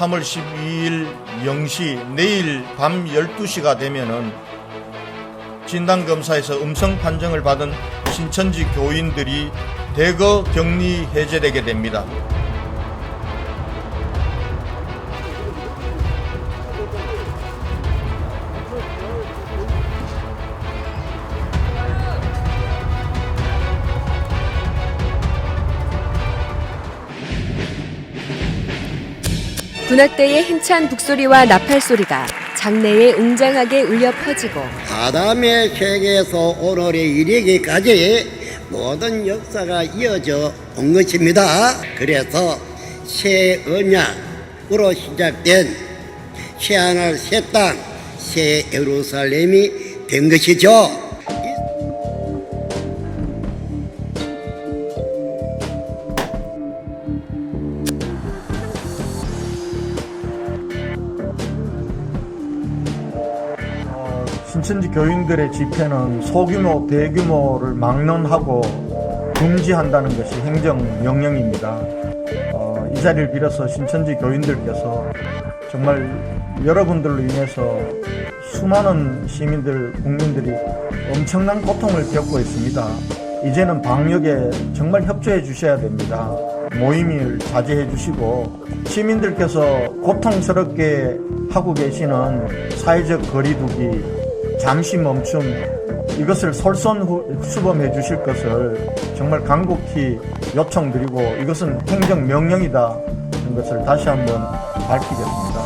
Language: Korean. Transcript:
3월 12일 0시 내일 밤 12시가 되면은 진단검사에서 음성 판정을 받은 신천지 교인들이 대거 격리 해제되게 됩니다. 군악대의 힘찬 북소리와 나팔 소리가 장내에 웅장하게 울려 퍼지고 아담의 세계에서 오늘에 이르기까지 모든 역사가 이어져 온 것입니다. 그래서 새 언약으로 시작된 새하늘 새 땅, 새 예루살렘이 된 것이죠. 신천지 교인들의 집회는 소규모, 대규모를 막론하고 금지한다는 것이 행정 명령입니다. 어, 이 자리를 빌어서 신천지 교인들께서 정말 여러분들로 인해서 수많은 시민들, 국민들이 엄청난 고통을 겪고 있습니다. 이제는 방역에 정말 협조해 주셔야 됩니다. 모임을 자제해 주시고 시민들께서 고통스럽게 하고 계시는 사회적 거리두기 잠시 멈춤 이것을 솔선수범해 주실 것을 정말 간곡히 요청드리고 이것은 행정명령이다 하는 것을 다시 한번 밝히겠습니다.